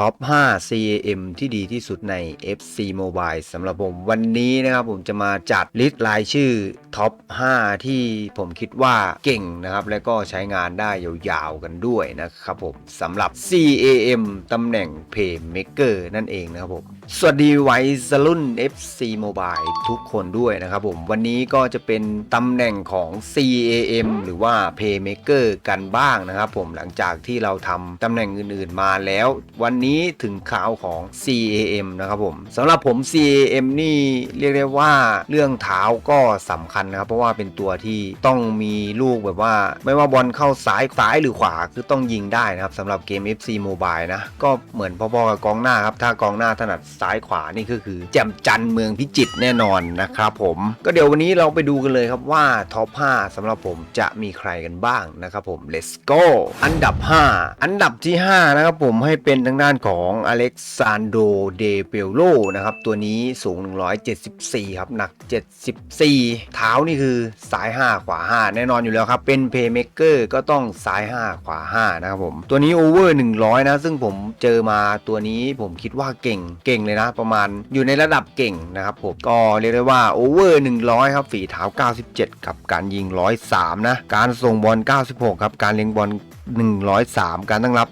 ท็อป 5 CAM ที่ดีที่สุดใน FC Mobile สำหรับผมวันนี้นะครับผมจะมาจัดลิสต์รายชื่อท็อป 5 ที่ผมคิดว่าเก่งนะครับ และก็ใช้งานได้ยาวๆกันด้วยนะครับผมสำหรับ CAM ตำแหน่ง Playmaker นั่นเองนะครับผม สวัสดีไวซรุ่น FC Mobile ทุกคนด้วยนะครับผม วันนี้ก็จะเป็นตำแหน่งของ CAM หรือว่า Playmaker กันบ้างนะครับผมหลังจากที่เราทำตำแหน่งอื่นๆมาแล้ววันนี้ถึงข่าวของ CAM นะครับผมสำหรับผม CAM นี่เรียกได้ว่าเรื่องเท้าก็สำคัญนะครับ เพราะว่าเป็นตัวที่ต้องมีลูกแบบว่า ไม่ว่าบอลเข้าซ้ายซ้ายหรือขวาคือต้องยิงได้นะครับสำหรับเกม FC Mobile นะ ก็เหมือนพอๆกับกองหน้าครับ ถ้ากองหน้าถนัดซ้ายขวานี่ก็คือแจ่มจันทร์เมืองพิจิตรแน่นอนนะครับผมก็เดี๋ยววันนี้เราไปดูกันเลยครับว่าท็อป 5สำหรับผมจะมีใครกันบ้างนะครับผม let's go อันดับ 5 อันดับที่ 5 นะครับผมให้เป็นทางด้านของอเล็กซานโดเดเปโลนะครับ ตัวนี้สูง 174 ครับ หนัก 74 เท้านี่คือซ้าย 5 ขวา 5 แน่นอนอยู่แล้วครับ เป็นเพย์เม k เกอร์ก็ต้องซ้าย 5 ขวา 5 นะครับผม ตัวนี้โอเวอร์ 100 นะ ซึ่งผมเจอมาตัวนี้ผมคิดว่าเก่งเก่งเลยนะ ประมาณอยู่ในระดับเก่งนะครับผม ก็เรียกได้ว่าโอเวอร์ 100 ครับฝีเท้า 97 กับการยิง 103 นะ การส่งบอล 96 ครับ การเลี้ยงบอล 103 การตั้งรับ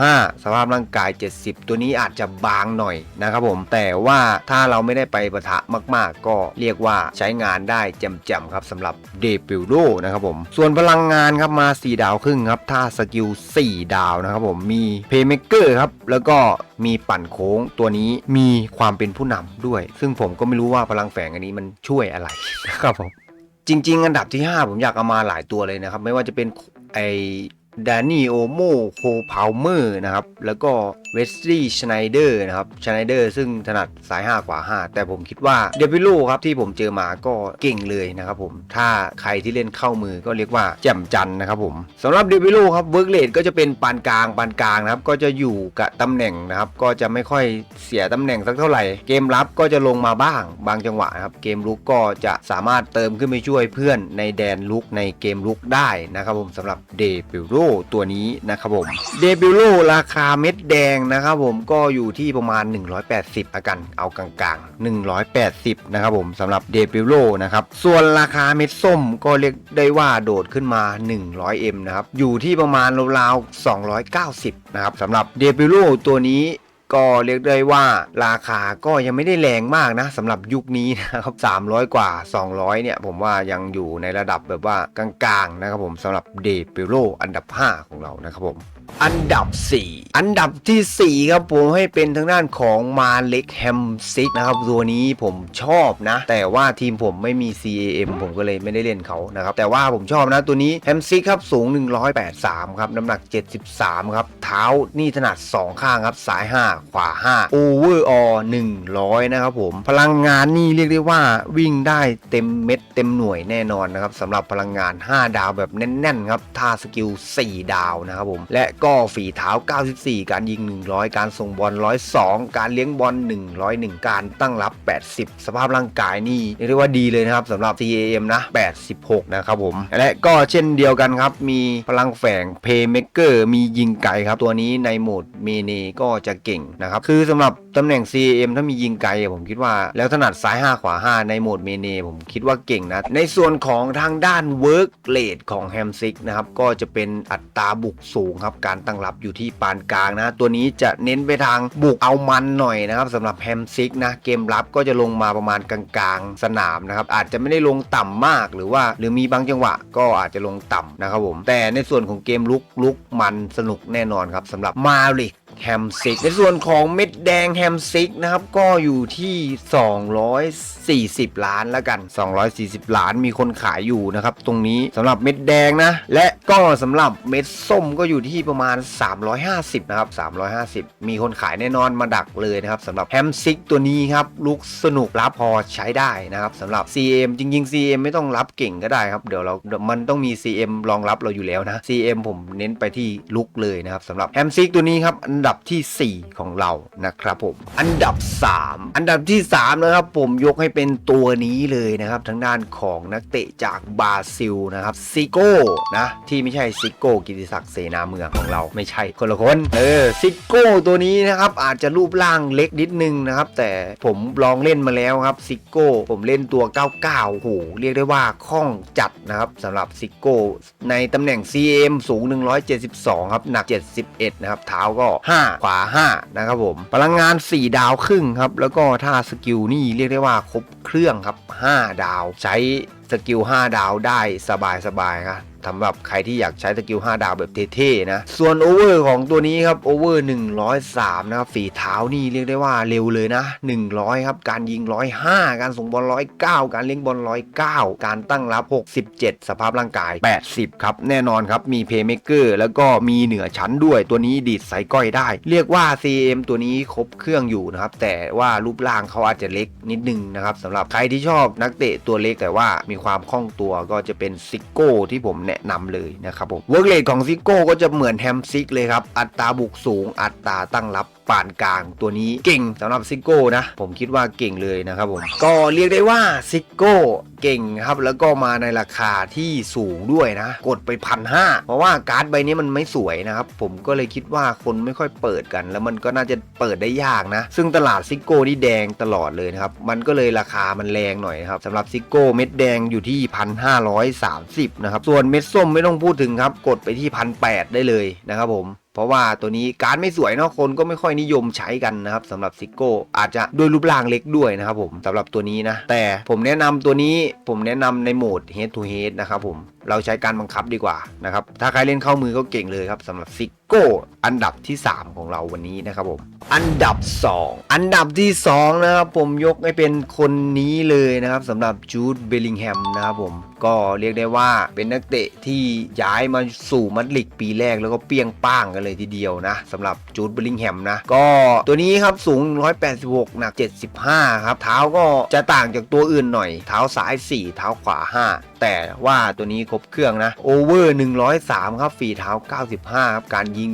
45 สภาพร่างกาย 70 ตัวนี้อาจจะบางหน่อยนะครับผม แต่ว่าถ้าเราไม่ได้ไปประทะมากๆ ก็เรียกว่าใช้งานได้แจ่มๆครับสำหรับเดปิลโดนะครับผม ส่วนพลังงานครับมา 4 ดาวครึ่งครับ ถ้าสกิล 4 ดาวนะครับผม มีเพย์เม k เกอร์ครับ แล้วก็มีปั่นโค้งตัวนี้มีความเป็นผู้นำด้วย ซึ่งผมก็ไม่รู้ว่าพลังแฝงอันนี้มันช่วยอะไรนะครับผม จริง ๆ อันดับที่ 5 ผมอยากเอามาหลายตัวเลยนะครับ ไม่ว่าจะเป็นไอ ดานี่โอโมโคพาวเมอร์นะครับ แล้วก็เวสลีย์ชไนเดอร์นะครับชไนเดอร์ซึ่งถนัดสาย5ขวา5 แต่ผมคิดว่าเดวิโลครับที่ผมเจอมาก็เก่งเลยนะครับผมถ้าใครที่เล่นเข้ามือก็เรียกว่าแจ่มจันนะครับผมสำหรับเดวิโลครับเวิร์กเลดก็จะเป็นปานกลางปานกลางนะครับก็จะอยู่กับตำแหน่งนะครับก็จะไม่ค่อยเสียตำแหน่งสักเท่าไหร่ เกมรับก็จะลงมาบ้างบางจังหวะนะครับเกมลุกก็จะสามารถเติมขึ้นไปช่วยเพื่อนในแดนลุกในเกมลุกได้นะครับผมสำหรับเดบิโลตัวนี้นะครับผมเดบิโลราคาเม็ดแดงนะครับผมก็อยู่ที่ประมาณ 180อากันเอากลางๆ 180 นะครับผมสำหรับเดบิโลนะครับส่วนราคาเม็ดส้มก็เรียกได้ว่าโดดขึ้นมา 100M นะครับอยู่ที่ประมาณราวๆ290 นะครับสำหรับเดบิโลตัวนี้ ก็เรียกได้ว่าราคาก็ยังไม่ได้แรงมากนะสำหรับยุคนี้นะครับ 300 กว่า 200 เนี่ย ผมว่ายังอยู่ในระดับแบบว่ากลางๆนะครับผมสำหรับเดปิโรอันดับ 5 ของเรานะครับผม อันดับ 4 อันดับทีสี่ 4 ครับผมให้เป็นทางด้านของมาเล็กแฮมซิกนะครับ ตัวนี้ผมชอบนะ แต่ว่าทีมผมไม่มี CAM ผมก็เลยไม่ได้เล่นเขานะครับ แต่ว่าผมชอบนะตัวนี้แฮมซิกครับ สูง 183 ครับ น้ำหนัก 73 ครับ เท้านี่ถนัด 2 ข้างครับ ซ้าย 5 ขวา 5 โอเวอร์ออ100 นะครับผม พลังงานนี่เรียกได้ว่าวิ่งได้เต็มเม็ดเต็มหน่วยแน่นอนนะครับสำหรับพลังงาน 5 ดาวแบบแน่นๆครับท่าสกิล4 ดาวนะครับผมและก็ฝีเท้า 94 การยิง 100 การส่งบอล 102 การเลี้ยงบอล 101 การตั้งรับ 80 สภาพร่างกายนี่เรียกว่าดีเลยนะครับสำหรับ CAM นะ 86 นะครับผม และก็เช่นเดียวกันครับ มีพลังแฝง Playmaker มียิงไกลครับ ตัวนี้ในโหมดเมเนก็จะเก่งนะครับ คือสำหรับ ตำแหน่ง CAM ถ้ามียิงไกลอะผมคิดว่าแล้วถนัดซ้าย5ขวา5ในโหมดเมเนผมคิดว่าเก่งนะ ในส่วนของทางด้าน Work Rate ของ h a m s i k นะครับก็จะเป็นอัตราบุกสูงครับการตั้งรับอยู่ที่ปานกลางนะ ตัวนี้จะเน้นไปทางบุกเอามันหน่อยนะครับสำหรับ h a m s i k นะเกมรับก็จะลงมาประมาณกลางๆ สนามนะครับอาจจะไม่ได้ลงต่ำมากหรือว่า หรือมีบางจังหวะก็อาจจะลงต่ำนะครับผมแต่ในส่วนของเกมลุกลุกมันสนุกแน่นอนครับสำหรับมาริก แฮมซิกในส่วนของเม็ดแดงแฮมซิกนะครับ ก็อยู่ที่ 240 ล้านแล้วกัน 240 ล้านมีคนขายอยู่นะครับ ตรงนี้สำหรับเม็ดแดงนะ และ ก็สำหรับเม็ดส้มก็อยู่ที่ประมาณ 350 นะครับ 350 มีคนขายแน่นอนมาดักเลยนะครับสำหรับแฮมซิกตัวนี้ครับลุกสนุกรับพอใช้ได้นะครับสำหรับ CM จริง ๆ CM ไม่ต้องรับเก่งก็ได้ครับ เดี๋ยวเราเดี๋ยวมันต้องมี CM รองรับเราอยู่แล้วนะ CM ผมเน้นไปที่ลุกเลยนะครับสำหรับแฮมซิกตัวนี้ครับ อันดับทีสี่ 4 ของเรานะครับผม อันดับ 3 อันดับที่ 3 นะครับผมยกให้เป็นตัวนี้เลยนะครับทางด้านของนักเตะจากบราซิลนะครับซิโก้นะที่ไม่ใช่ซิโก้กิติศักดิ์เสนาเมืองของเราไม่ใช่คนละคนเออซิโก้ตัวนี้นะครับอาจจะรูปร่างเล็กนิดนึงนะครับแต่ผมลองเล่นมาแล้วครับซิโก้ผมเล่นตัว 99โอ้โหเรียกได้ว่าคล่องจัดนะครับสำหรับซิโก้ในตำแหน่ง CM สูง 172 ครับ หนัก 71 นะครับ เท้าก็ 5 ขวา 5 นะครับผม พลังงาน 4 ดาวครึ่งครับ แล้วก็ท่าสกิลนี่เรียกได้ว่าครบเครื่องครับ 5 ดาวใช้สกิล 5 ดาวได้สบายๆครับ สำหรับใครที่อยากใช้สกิล 5 ดาวแบบเท่ๆนะ ส่วนโอเวอร์ของตัวนี้ครับโอเวอร์103 นะครับฝีเท้านี่เรียกได้ว่าเร็วเลยนะ 100 ครับการยิง 105 การส่งบอล 109 การเลี้ยงบอล 109 การตั้งรับ 67 สภาพร่างกาย 80 ครับ แน่นอนครับ มีเพย์เม k เกอร์แล้วก็มีเหนือชั้นด้วยตัวนี้ดีดใส่ก้อยได้ เรียกว่า CM ตัวนี้ครบเครื่องอยู่นะครับ แต่ว่ารูปร่างเขาอาจจะเล็กนิดนึงนะครับสำหรับใครที่ชอบนักเตะตัวเล็กแต่ว่ามีความคล่องตัวก็จะเป็นซิโก้ที่ผมแนะนำเลยนะครับผมเวิร์กเลทของซิโก้ก็จะเหมือนแฮมซิกเลยครับ อัตราบุกสูง อัตราตั้งรับ ปานกลางตัวนี้เก่งสำหรับซิโก้นะ ผมคิดว่าเก่งเลยนะครับผมก็เรียกได้ว่าซิโก้เก่งครับแล้วก็มาในราคาที่สูงด้วยนะ กดไปพันห้าเพราะว่าการ์ดใบนี้มันไม่สวยนะครับ ผมก็เลยคิดว่าคนไม่ค่อยเปิดกัน แล้วมันก็น่าจะเปิดได้ยากนะ ซึ่งตลาดซิโก้นี่แดงตลอดเลยนะครับ มันก็เลยราคามันแรงหน่อยนะครับสำหรับซิโก้เม็ดแดงอยู่ที่ 1,530 นะครับ ส่วนเม็ดส้มไม่ต้องพูดถึงครับ กดไปที่พันแได้เลยนะครับผม เพราะว่าตัวนี้การดไม่สวยเนาะคนก็ไม่ค่อยนิยมใช้กันนะครับสำหรับซิโก้อาจจะด้วยรูปร่างเล็กด้วยนะครับผมสำหรับตัวนี้นะแต่ผมแนะนำตัวนี้ผมแนะนำในโหมด head to head นะครับผม เราใช้การบังคับดีกว่านะครับ ถ้าใครเล่นเข้ามือก็เก่งเลยครับสำหรับซิโก้อันดับที่ 3 ของเราวันนี้นะครับผม อันดับ 2 อันดับที่ 2 นะครับผมยกให้เป็นคนนี้เลยนะครับสำหรับจูดเบลลิงแฮมนะครับผมก็เรียกได้ว่าเป็นนักเตะที่ย้ายมาสู่มัดลิกปีแรกแล้วก็เปี้ยงป้างกันเลยทีเดียวนะสำหรับจูดเบลลิงแฮมนะ ก็ตัวนี้ครับสูง 186 หนัก 75 ครับ เท้าก็จะต่างจากตัวอื่นหน่อย เท้าซ้าย 4 เท้าขวา 5แต่ว่าตัวนี้ครบเครื่องนะโอเวอร์103 ครับฝีเท้า 95 ครับ การยิง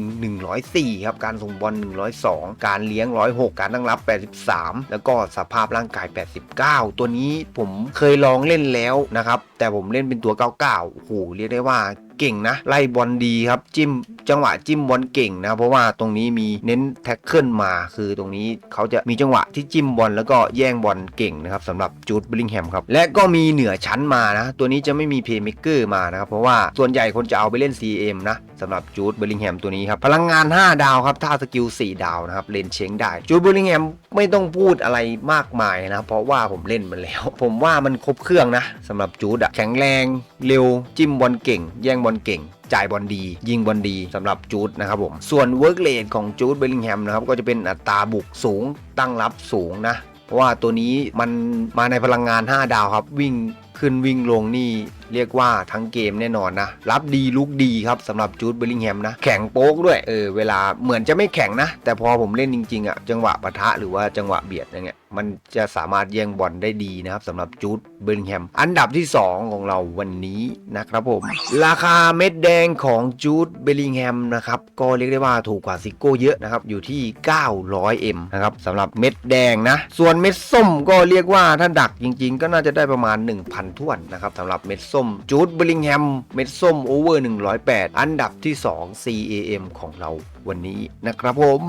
104 ครับ การส่งบอล 102 การเลี้ยง 106 การตั้งรับ 83 แล้วก็สภาพร่างกาย 89 ตัวนี้ผมเคยลองเล่นแล้วนะครับ แต่ผมเล่นเป็นตัว 99โอ้โหเรียกได้ว่า เก่งนะไล่บอลดีครับจิ้มจังหวะจิ้มบอลเก่งนะเพราะว่าตรงนี้มีเน้นแท็กเกิลมาคือตรงนี้เขาจะมีจังหวะที่จิ้มบอลแล้วก็แย่งบอลเก่งนะครับสำหรับจูดบลิงแฮมครับและก็มีเหนือชั้นมานะตัวนี้จะไม่มีเพย์เมกเกอร์มานะครับเพราะว่าส่วนใหญ่คนจะเอาไปเล่น CM นะ สำหรับจูดเบลลิงแฮมตัวนี้ครับ พลังงาน 5 ดาวครับ ท่าสกิล 4 ดาวนะครับ เล่นเชงได้ จูดเบลลิงแฮมไม่ต้องพูดอะไรมากมายนะ เพราะว่าผมเล่นมาแล้ว ผมว่ามันครบเครื่องนะสำหรับจูดอะแข็งแรง เร็ว จิ้มบอลเก่ง แย่งบอลเก่งจ่ายบอลดี ยิงบอลดีสำหรับจูดนะครับผม ส่วนเวิร์กเลทของจูดเบลลิงแฮมนะครับก็จะเป็นอัตราบุกสูงตั้งรับสูงนะเพราะว่าตัวนี้มันมาในพลังงาน 5 ดาวครับ วิ่งขึ้นวิ่งลงนี่ เรียกว่าทั้งเกมแน่นอนนะ รับดีลุกดีครับสำหรับจูดเบลลิงแฮมนะ แข็งโป๊กด้วย เออ เวลาเหมือนจะไม่แข็งนะ แต่พอผมเล่นจริงๆอะ่ะ จังหวะปะทะหรือว่าจังหวะเบียดอย่างเงี้ยมันจะสามารถแย่งบอลได้ดีนะครับสำหรับจูดเบลลิงแฮม อันดับที่ 2 ของเราวันนี้นะครับผม ราคาเม็ดแดงของจูดเบลลิงแฮมนะครับ ก็เรียกได้ว่าถูกกว่าซิโก้เยอะนะครับ อยู่ที่ 900M นะครับสำหรับเม็ดแดงนะ ส่วนเม็ดส้มก็เรียกว่าถ้าดักจริง ๆ ก็น่าจะได้ประมาณ 1,000ท้วนนะครับสำหรับเม็ดส้มจูดบริงแฮม เม็ดส้มโอเวอร์ 108 อันดับที่ 2 CAM ของเราวันนี้นะครับผม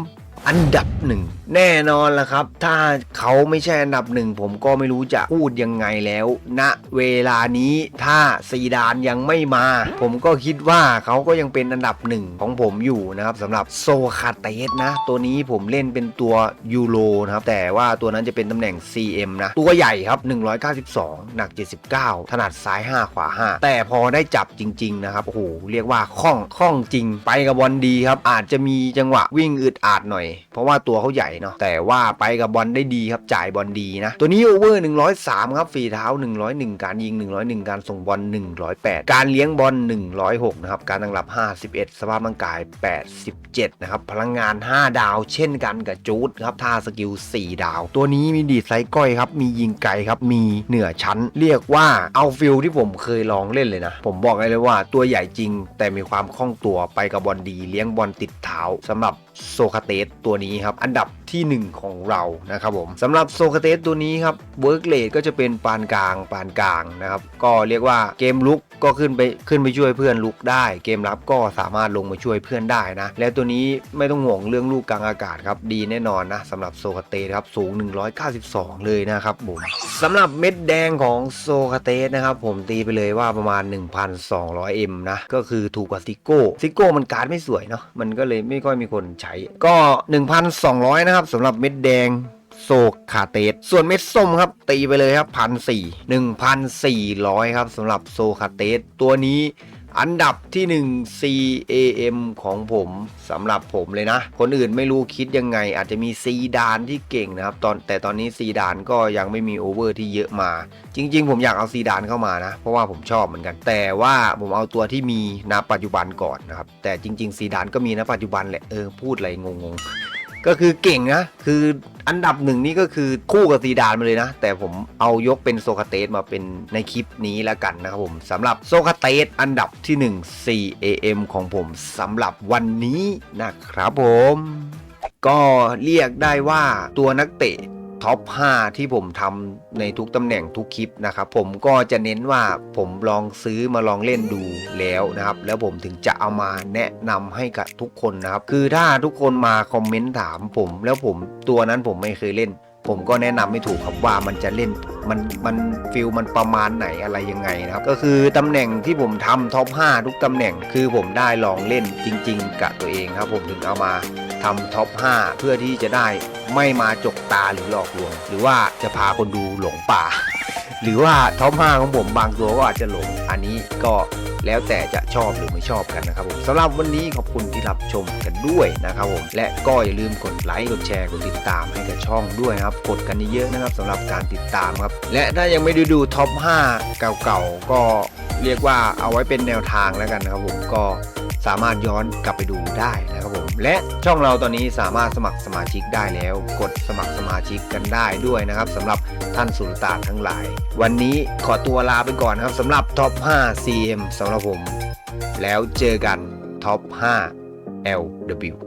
อันดับหนึ่งแน่นอนละครับ ถ้าเขาไม่ใช่อันดับหนึ่งผมก็ไม่รู้จะพูดยังไงแล้วณนะเวลานี้ถ้าซีดานยังไม่มา ผมก็คิดว่าเขาก็ยังเป็นอันดับหนึ่งของผมอยู่นะครับสำหรับโซคาเตสนะ ตัวนี้ผมเล่นเป็นตัวยูโรนะครับ แต่ว่าตัวนั้นจะเป็นตำแหน่ง CM นะ ตัวใหญ่ครับ 192 หนัก 79 ถนัดซ้าย 5 ขวา 5 แต่พอได้จับจริง ๆ นะครับโอ้โหเรียกว่าคล่องคล่องจริงไปกับบอลดีครับอาจจะมีจังหวะวิ่งอึดอาดหน่อยเพราะว่าตัวเขาใหญ่เนาะแต่ว่าไปกับบอลได้ดีครับจ่ายบอลดีนะ ตัวนี้โอเวอร์ 103 ครับฝีเท้า 101 การยิง 101 การส่งบอล108 การเลี้ยงบอล106นะครับการตั้งรับ 51 สภาพร่างกาย 87 นะครับพลังงาน 5 ดาว เช่นกันกับจูดครับท่าสกิล 4 ดาว ตัวนี้มีดีไซน์ก้อยครับมียิงไกลครับมีเหนือชั้น เรียกว่าเอาฟิลที่ผมเคยลองเล่นเลยนะ ผมบอกเลยว่าตัวใหญ่จริง แต่มีความคล่องตัวไปกับบอลดีเลี้ยงบอลติดเท้าสำหรับโซคาเตสตัวนี้ครับ อันดับ ทีหนึ่1 ของเรานะครับผมสำหรับโซคาเตสตัวนี้ครับเวิร์กเลดก็จะเป็นปานกลางปานกลางนะครับก็เรียกว่าเกมลุกก็ขึ้นไปขึ้นไปช่วยเพื่อนลุกได้ เกมรับก็สามารถลงมาช่วยเพื่อนได้นะ แล้วตัวนี้ไม่ต้องห่วงเรื่องลูกกลางอากาศครับดีแน่นอนนะสำหรับโซคาเตสครับสูง 192 เลยนะครับผมสำหรับเม็ดแดงของโซคาเตสนะครับผมตีไปเลยว่าประมาณ 1,200M นะก็คือถูกกว่าซิโก้ซิโก้มันการ์ดไม่สวยเนาะมันก็เลยไม่ค่อยมีคนใช้ก็ 1,200 นะครับสำหรับเม็ดแดงโซคาเตสส่วนเม็ดส้มครับ ตีไปเลยครับพันสี่หนึ่งพันสี่ร้อยครับสำหรับโซคาเตสตัวนี้อันดับที่ 1 CAM ของผมสำหรับผมเลยนะ คนอื่นไม่รู้คิดยังไง อาจจะมีซีดานที่เก่งนะครับตอนแต่ตอนนี้ซีดานก็ยังไม่มีโอเวอร์ที่เยอะมา จริง ๆ ผมอยากเอาซีดานเข้ามานะ เพราะว่าผมชอบเหมือนกัน แต่ว่าผมเอาตัวที่มีณปัจจุบันก่อนนะครับ แต่จริง ๆ ซีดานก็มีณปัจจุบันแหละเออพูดอะไรงงๆ ก็คือเก่งนะ คืออันดับหนึ่งนี่ก็คือคู่กับซีดานมาเลยนะ แต่ผมเอายกเป็นโซคาเตสมาเป็นในคลิปนี้แล้วกันนะครับผมสำหรับโซคาเตสอันดับที่ 1 4am ของผมสำหรับวันนี้นะครับผม ก็เรียกได้ว่าตัวนักเตะ ท็อป 5 ที่ผมทำในทุกตำแหน่งทุกคลิปนะครับ ผมก็จะเน้นว่าผมลองซื้อมาลองเล่นดูแล้วนะครับ แล้วผมถึงจะเอามาแนะนำให้กับทุกคนนะครับ คือถ้าทุกคนมาคอมเมนต์ถามผม แล้วผมตัวนั้นผมไม่เคยเล่น ผมก็แนะนำไม่ถูกครับว่ามันจะเล่นมันมันฟิลมันประมาณไหนอะไรยังไงนะครับ ก็คือตำแหน่งที่ผมทำท็อป 5 ทุกตำแหน่ง คือผมได้ลองเล่นจริง ๆ กับตัวเองครับ ผมถึงเอามาทำท็อป 5 เพื่อที่จะได้ ไม่มาจกตาหรือหลอกลวง หรือว่าจะพาคนดูหลงป่า หรือว่าท็อป5ของผมบางตัวก็อาจจะหลง อันนี้ก็แล้วแต่จะชอบหรือไม่ชอบกันนะครับผมสำหรับวันนี้ขอบคุณที่รับชมกันด้วยนะครับผมและก็อย่าลืมกดไลค์กดแชร์กดติดตามให้กับช่องด้วยนะครับกดกันเยอะๆนะครับสำหรับการติดตามครับและถ้ายังไม่ได้ดูท็อป5เก่าๆก็เรียกว่าเอาไว้เป็นแนวทางแล้วกันนะครับผมก็สามารถย้อนกลับไปดูได้นะครับ และช่องเราตอนนี้สามารถสมัครสมาชิกได้แล้ว กดสมัครสมาชิกกันได้ด้วยนะครับสำหรับท่านสุลต่านทั้งหลาย วันนี้ขอตัวลาไปก่อนครับสำหรับท็อป 5 CM สำหรับผม แล้วเจอกันท็อป 5 LW